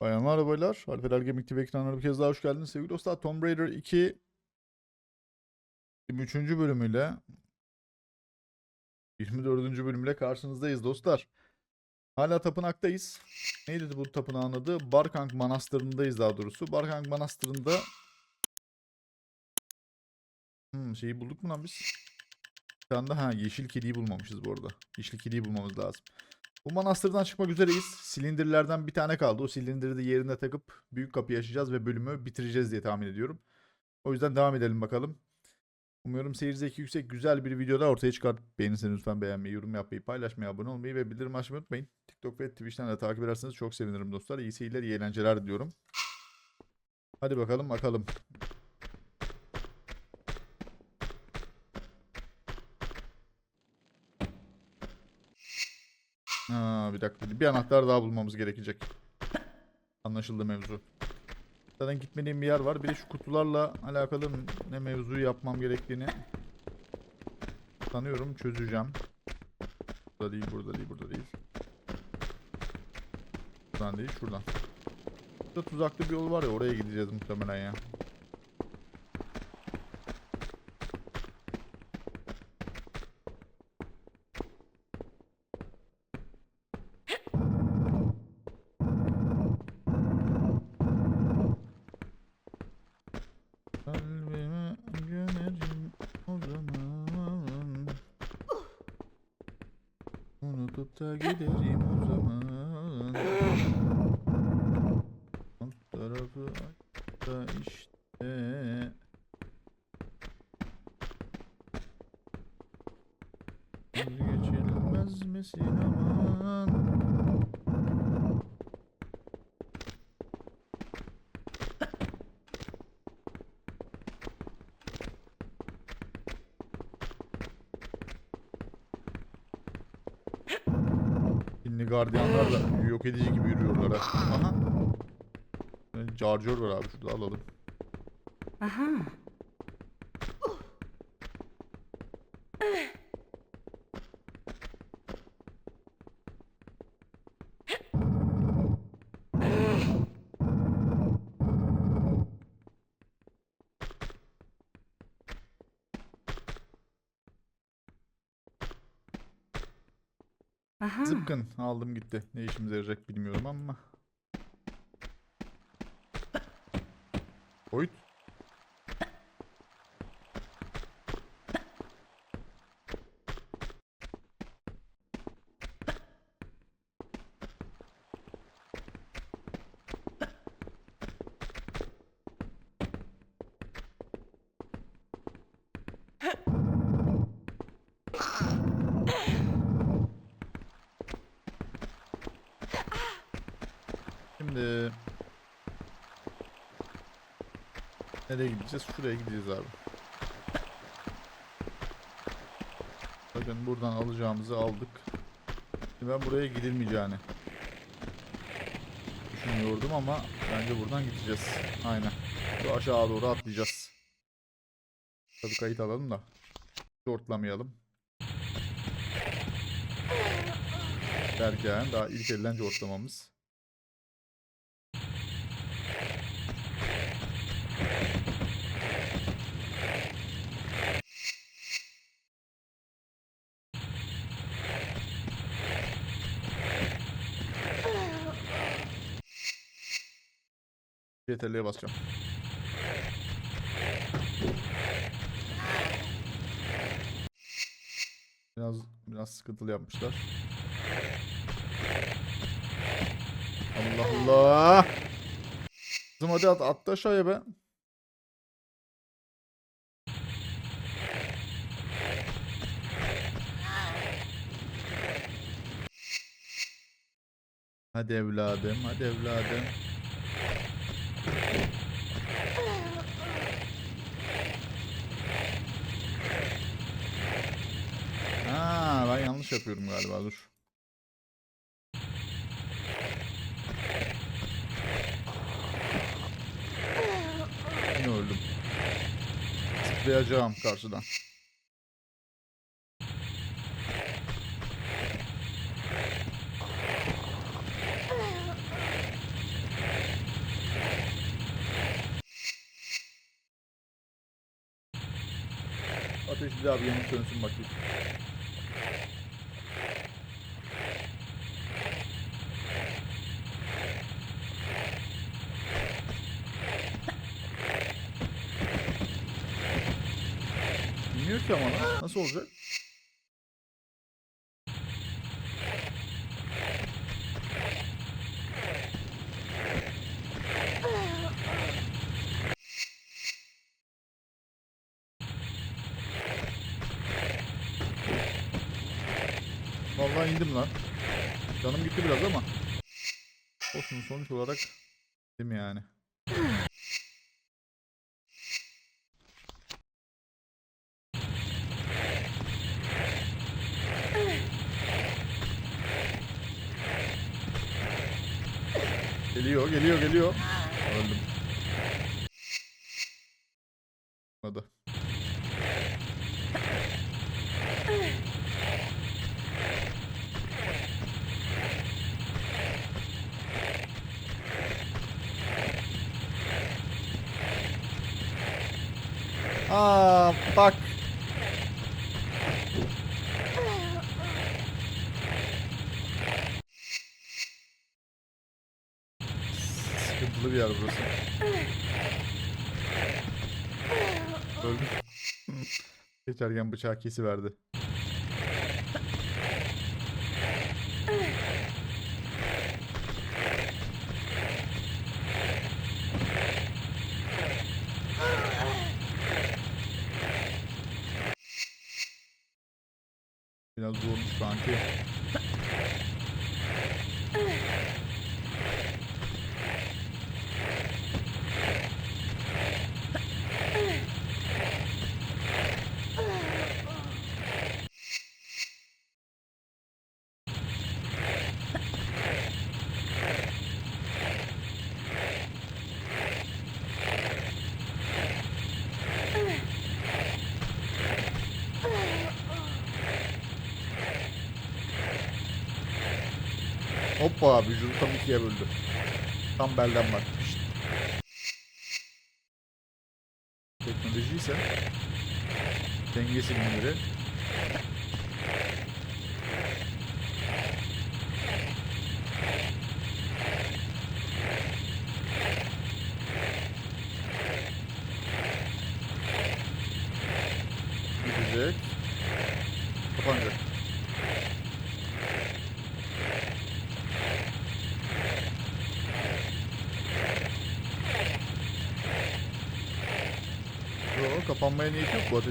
Bayanlar baylar, Alper Gaming TV ekranlarına bir kez daha hoş geldiniz sevgili dostlar. Tomb Raider 2 23. bölümüyle 24. bölümüyle karşınızdayız dostlar. Hala tapınaktayız. Neydi bu tapınağın adı? Barkang Manastırı'ndayız daha doğrusu. Barkang Manastırı'nda hmm, şeyi bulduk mu lan biz? Bir tane de ha yeşil kediyi bulmamışız bu arada. Yeşil kediyi bulmamız lazım. Bu manastırdan çıkmak üzereyiz. Silindirlerden bir tane kaldı. O silindiri de yerine takıp büyük kapıyı açacağız ve bölümü bitireceğiz diye tahmin ediyorum. O yüzden devam edelim bakalım. Umuyorum seyir zevki yüksek güzel bir videoda ortaya çıkar. Beğenirseniz lütfen beğenmeyi, yorum yapmayı, paylaşmayı, abone olmayı ve bildirim açmayı unutmayın. TikTok ve Twitch'ten de takip ederseniz çok sevinirim dostlar. İyi seyirler, iyi eğlenceler diliyorum. Hadi bakalım bakalım. Ha, bir dakika. Bir anahtar daha bulmamız gerekecek. Anlaşıldı mevzu. Zaten gitmediğim bir yer var. Bir de şu kutularla alakalı ne mevzuyu yapmam gerektiğini sanıyorum çözeceğim. Burada değil, burada değil, burada değil. Buradan değil, şuradan. Burada tuzaklı bir yol var ya oraya gideceğiz muhtemelen ya. Unutup da giderim o zaman Mm-hmm. Charger var abi şurada alalım. Aha. Aha. Zıpkın aldım gitti. Ne işimize yarayacak bilmiyorum ama. Boyut. Şimdi nereye gideceğiz? Şuraya gideceğiz abi. Bakın buradan alacağımızı aldık. Şimdi ben buraya gidilmeyeceğini düşünüyordum ama bence buradan gideceğiz. Aynen. Şu aşağı doğru atlayacağız. Tabii kayıt alalım da. Shortlamayalım. Derken daha ilk elden shortlamamız. CTRL'ye basacağım. Biraz biraz sıkıntılı yapmışlar. Allah Allah. Kızım hadi at, at aşağıya be. Hadi evladım, hadi evladım. yapıyorum galiba dur. Yine öldüm. Zıplayacağım karşıdan. Ateş bir daha bir yanım sönsün bakayım. Nasıl olacak? Vallahi indim lan. Canım gitti biraz ama. Olsun sonuç olarak mi yani? Geliyor, geliyor, geliyor. Öldüm. Hadi. Aa bak. Sıkıntılı bir yer burası. Öldüm. Geçerken bıçağı kesiverdi. Biraz zormuş kanki. Hoppa vücudu tam ikiye böldü. Tam belden bak. Şşt. Teknoloji ise denge silinleri. Yok.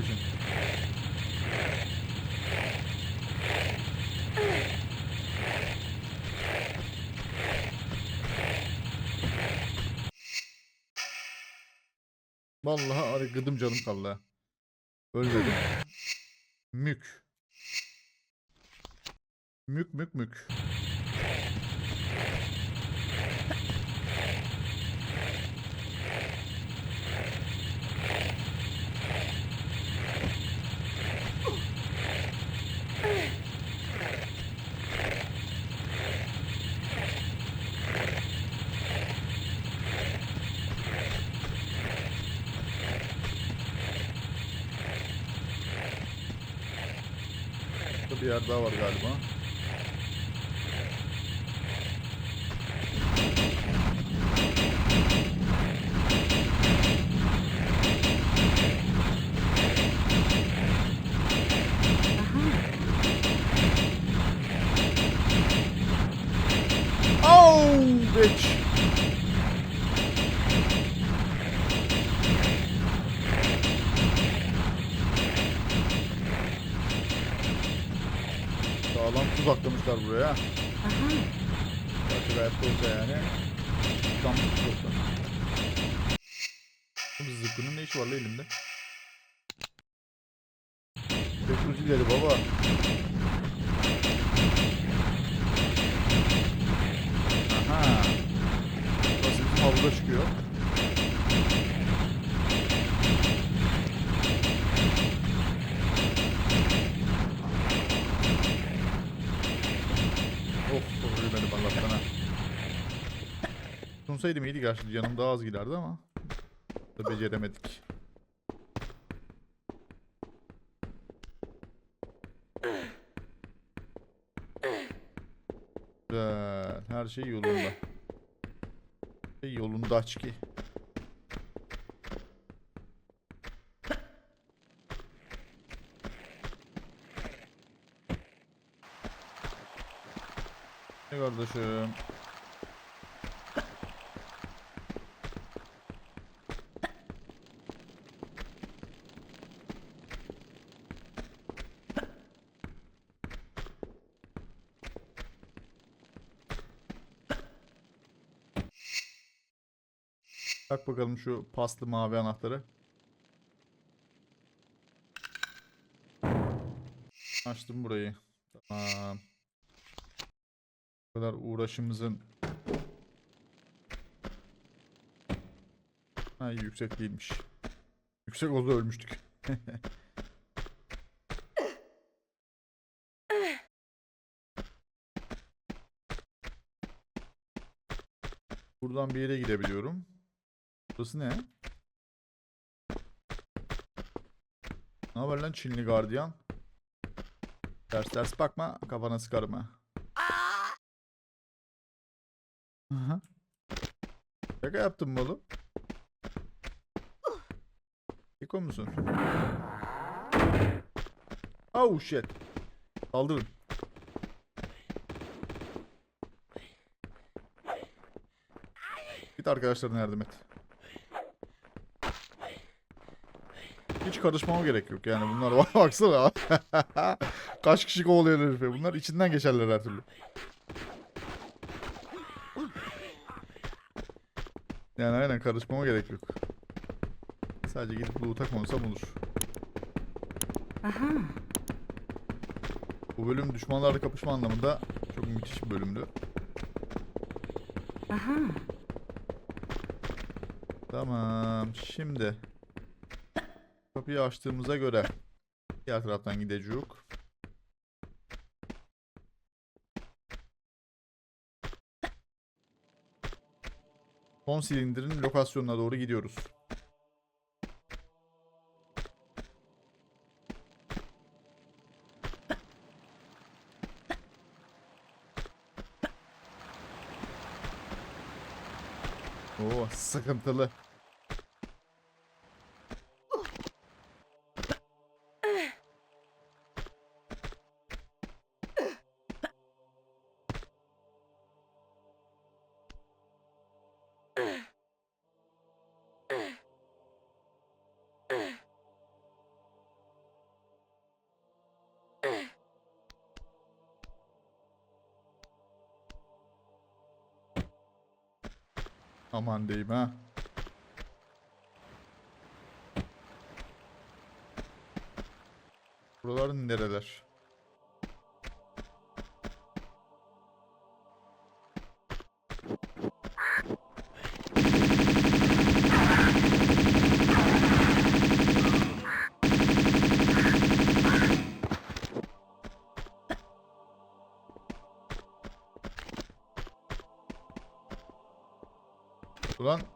Vallahi ara gıdım canım kaldı. Ölmedim. Mük. Mük mük mük. Burada bir yer daha var galiba. Oh, bitch. Sağlam tuzaklamışlar buraya. Aha. Gerçi hayatta olsa yani. Tam tuzaklar. Bu zıkkının ne işi var la elimde? Bekle ileri baba. Aha. Burası bizim havuza çıkıyor. Olsaydı iyiydi gerçi canım daha az giderdi ama. Da beceremedik. Güzel. Her şey yolunda. Şey yolunda açki. Ne kardeşim? Bak bakalım şu paslı mavi anahtarı. Açtım burayı. Tamam. Bu kadar uğraşımızın Ha yüksek değilmiş. Yüksek olsa ölmüştük. Buradan bir yere gidebiliyorum. Burası ne? Ne haber lan Çinli gardiyan? Ters ters bakma kafana sıkarım ha. Aha. Şaka yaptın mı oğlum? Keko musun? Oh shit. Saldırın. Git arkadaşlarına yardım et. Hiç karışmama gerek yok yani bunlar baksana. Kaç kişi kovalıyor herife. Bunlar içinden geçerler her türlü. Yani aynen karışmama gerek yok. Sadece gidip loot'a konusam olur. Aha. Bu bölüm düşmanlarla kapışma anlamında çok müthiş bir bölümdü. Aha. Tamam. Şimdi kapıyı açtığımıza göre diğer taraftan gideceğiz. Son silindirin lokasyonuna doğru gidiyoruz. Oo sıkıntılı. Aman diyeyim ha. Buralar nereler?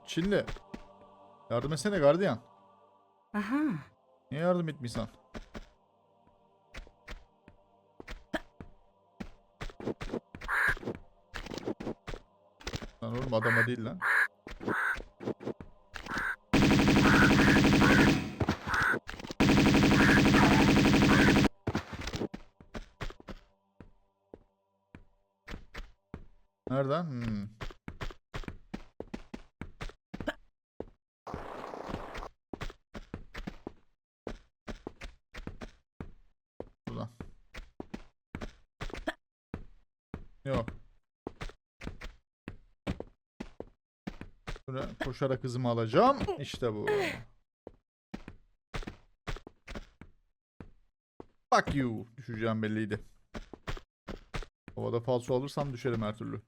Çinli. Yardım etsene gardiyan. Aha. Niye yardım etmiyorsun? Lan oğlum adama değil lan. Nereden? Hmm. Buradan. Yok. Böyle koşarak hızımı alacağım. İşte bu. Fuck you. Düşeceğim belliydi. Havada falso alırsam düşerim her türlü.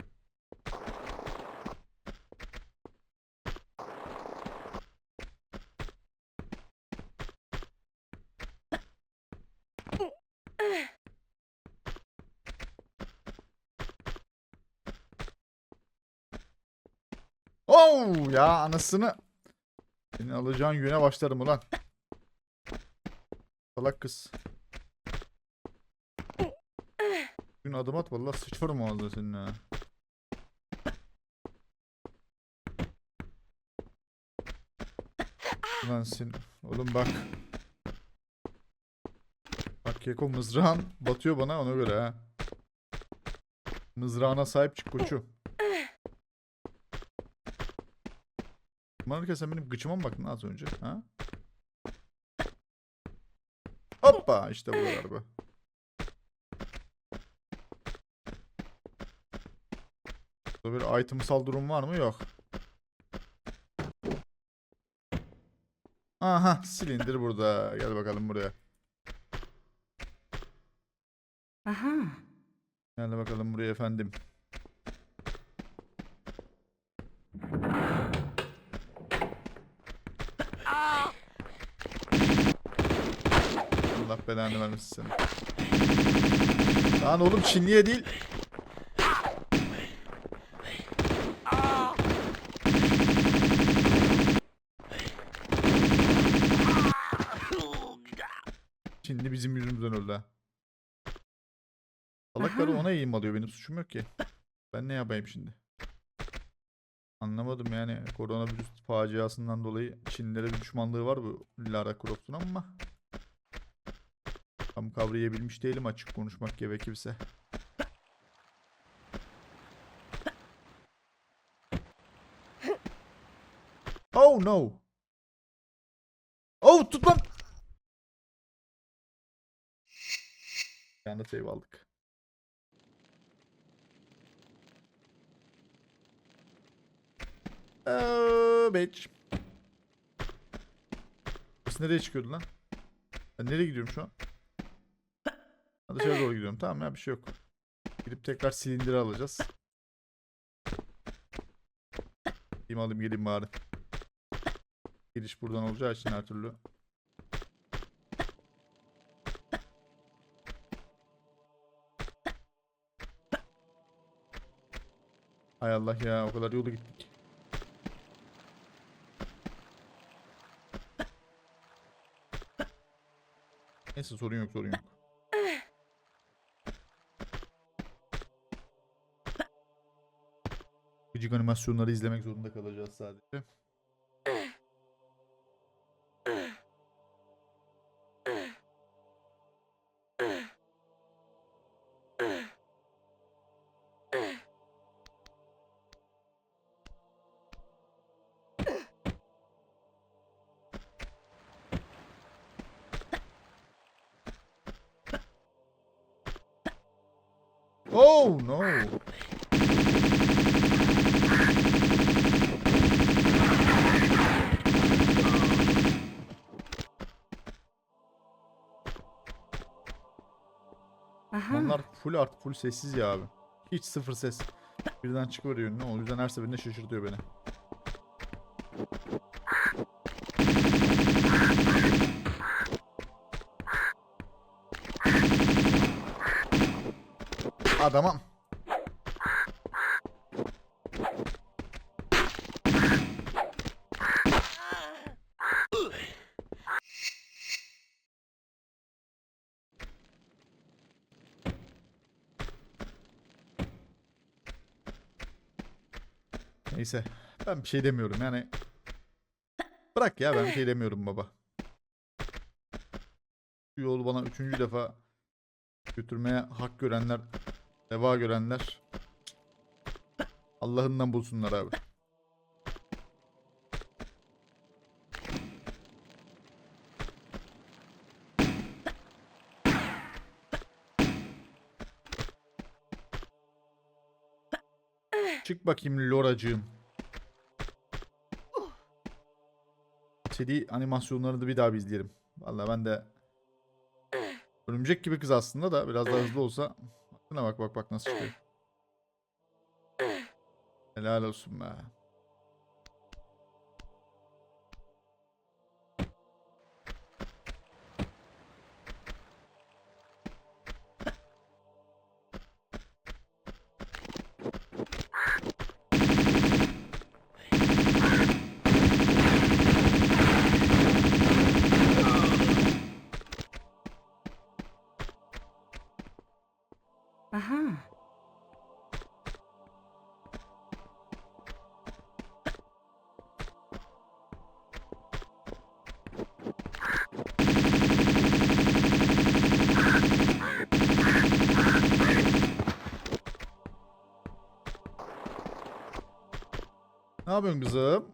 Au ya anasını. Senin alacağın güne başlarım ulan. Salak kız. Gün adım at vallahi sıçarım ağzına senin ha. Ulan sen oğlum bak. Bak Keko mızrağın batıyor bana ona göre ha. Mızrağına sahip çık koçum. Manırken sen benim gıçıma mı baktın az önce? Ha? Hoppa işte bu bu. Burada bir itemsal durum var mı? Yok. Aha silindir burada. Gel bakalım buraya. Aha. Gel bakalım buraya efendim. Allah belanı vermesin seni. Lan oğlum Çinliye değil. Çinli bizim yüzümüzden öldü ha. Salak karı Aha. ona eğim alıyor. Benim suçum yok ki. Ben ne yapayım şimdi? Anlamadım yani koronavirüs faciasından dolayı Çinlilere bir düşmanlığı var bu Lara Croft'un ama tam kavrayabilmiş değilim açık konuşmak gerekirse. Oh no. Oh tut lan. Bir anda save aldık. Eee bitch. Biz nereye çıkıyordu lan? Ben nereye gidiyorum şu an? Ha, dışarı doğru gidiyorum. Tamam ya bir şey yok. Gidip tekrar silindiri alacağız. Gideyim alayım geleyim bari. Giriş buradan olacağı için her türlü. Hay Allah ya o kadar yolu gittik. Neyse sorun yok sorun yok. Gıcık animasyonları izlemek zorunda kalacağız sadece. Aha. Onlar full art full sessiz ya abi. Hiç sıfır ses. Birden çıkıveriyor önüne. O yüzden her seferinde şaşırtıyor beni. Adamım. Neyse. Ben bir şey demiyorum yani. Bırak ya ben bir şey demiyorum baba. Bu yolu bana üçüncü defa götürmeye hak görenler, deva görenler Allah'ından bulsunlar abi. Bakayım Loracığım. Seri animasyonlarını da bir daha bir izleyelim. Vallahi ben de örümcek gibi kız aslında da biraz daha hızlı olsa. Şuna bak bak bak nasıl çıkıyor. Helal olsun be. Ne yapıyorsun kızım?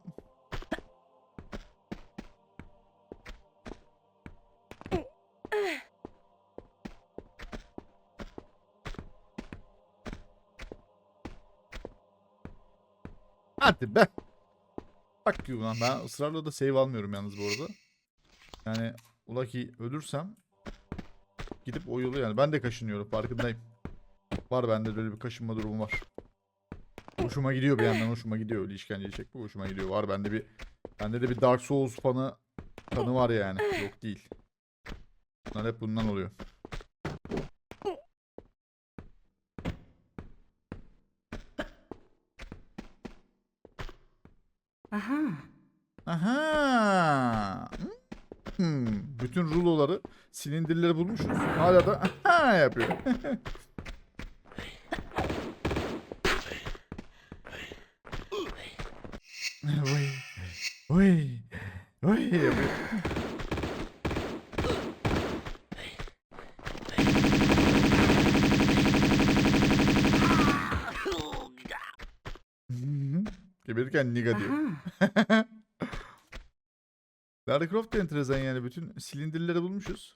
Hadi be. Bak you lan ben ısrarla da save almıyorum yalnız bu arada. Yani ula ki ölürsem gidip o yani ben de kaşınıyorum farkındayım. Var bende de öyle bir kaşınma durumu var. Hoşuma gidiyor bir yandan hoşuma gidiyor öyle işkenceyi çekmek hoşuma gidiyor. Var bende bir bende de bir Dark Souls fanı kanı var yani. Yok değil. Bunlar hep bundan oluyor. Aha. Aha. Hmm. Bütün ruloları, silindirleri bulmuşuz. Hala da aha yapıyor. Geberirken niga diyor. Lara Croft da enteresan yani. Bütün silindirleri bulmuşuz.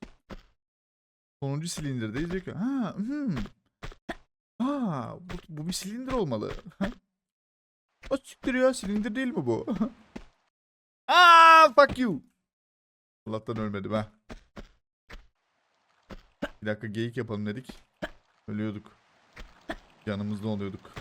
Sonuncu silindirdeyiz. Diyor ki, ha, hmm. Aa, bu, bu bir silindir olmalı. o siktir ya. Silindir değil mi bu? Aa, fuck you. Allah'tan ölmedim ha. Bir dakika geyik yapalım dedik. Ölüyorduk. Yanımızda oluyorduk.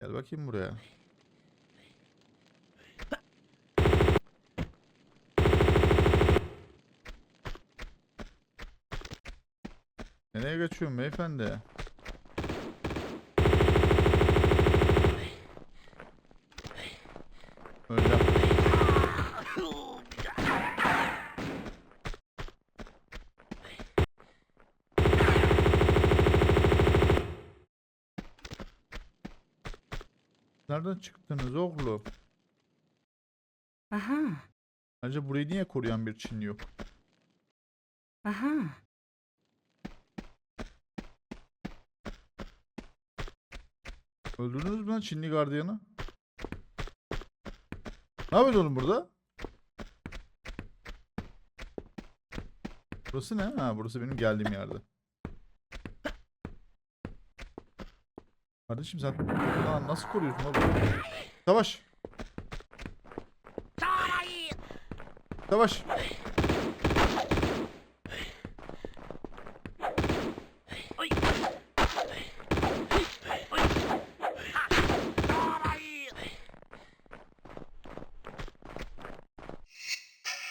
Gel bakayım buraya. Nereye kaçıyorsun beyefendi? Öleceğim. Nereden çıktınız oğlum? Aha. Bence burayı niye koruyan bir Çinli yok? Aha. Öldürdünüz mü lan Çinli gardiyanı? Ne yapıyorsun oğlum burada? Burası ne? Ha burası benim geldiğim yerde. Kardeşim sen lan nasıl koruyorsun oğlum? Savaş. Savaş.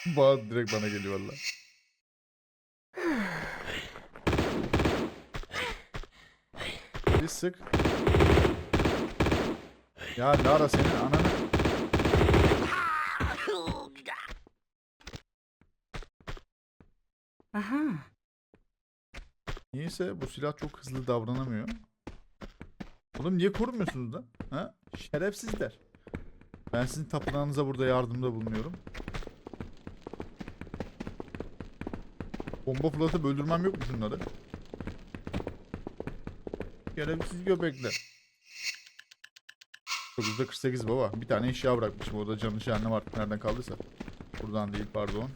Bana direkt bana geliyor valla. Bir sık. Ya Lara senin ananı. Aha. Niyeyse bu silah çok hızlı davranamıyor. Oğlum niye korumuyorsunuz da? Ha? Şerefsizler. Ben sizin tapınağınıza burada yardımda bulunuyorum. Bomba fırlatıp öldürmem yok mu şunları? Şerefsiz göbekler. 9'da 48 baba. Bir tane eşya bırakmışım. Orada canlı şahane artık nereden kaldıysa. Buradan değil pardon.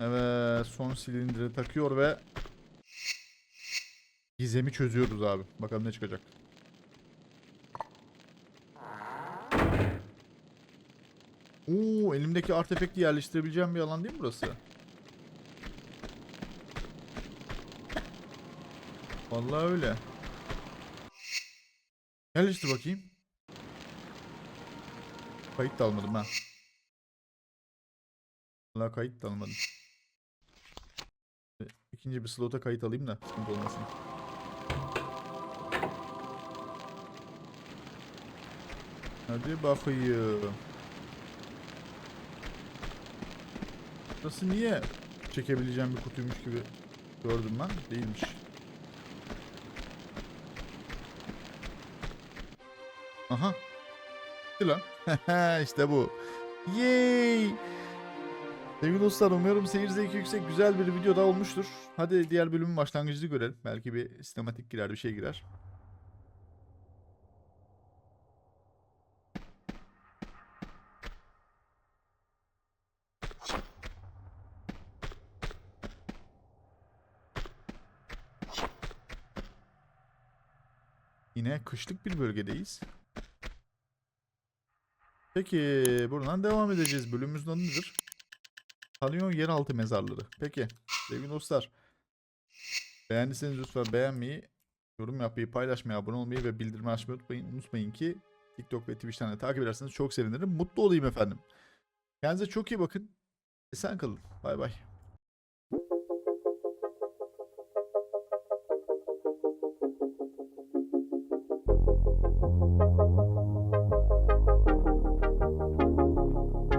Evet son silindiri takıyor ve gizemi çözüyoruz abi. Bakalım ne çıkacak. Oo elimdeki artefakti yerleştirebileceğim bir alan değil mi burası? Vallahi öyle. Yerleştir bakayım. Kayıt da almadım ha. Vallahi kayıt da almadım. İkinci bir slota kayıt alayım da sıkıntı olmasın. Hadi bakayım. Burası niye çekebileceğim bir kutuymuş gibi gördüm ben. Değilmiş. Aha. Gitti lan. işte bu. Yay! Sevgili dostlar umarım seyir zevki yüksek güzel bir video daha olmuştur. Hadi diğer bölümün başlangıcını görelim. Belki bir sinematik girer bir şey girer. Yine kışlık bir bölgedeyiz. Peki buradan devam edeceğiz. Bölümümüzün adı nedir? Tanyon Yeraltı Mezarları. Peki sevgili dostlar. Beğendiyseniz lütfen beğenmeyi, yorum yapmayı, paylaşmayı, abone olmayı ve bildirimi açmayı unutmayın. Unutmayın ki TikTok ve Twitch'ten de takip ederseniz çok sevinirim. Mutlu olayım efendim. Kendinize çok iyi bakın. Esen kalın. Bay bay.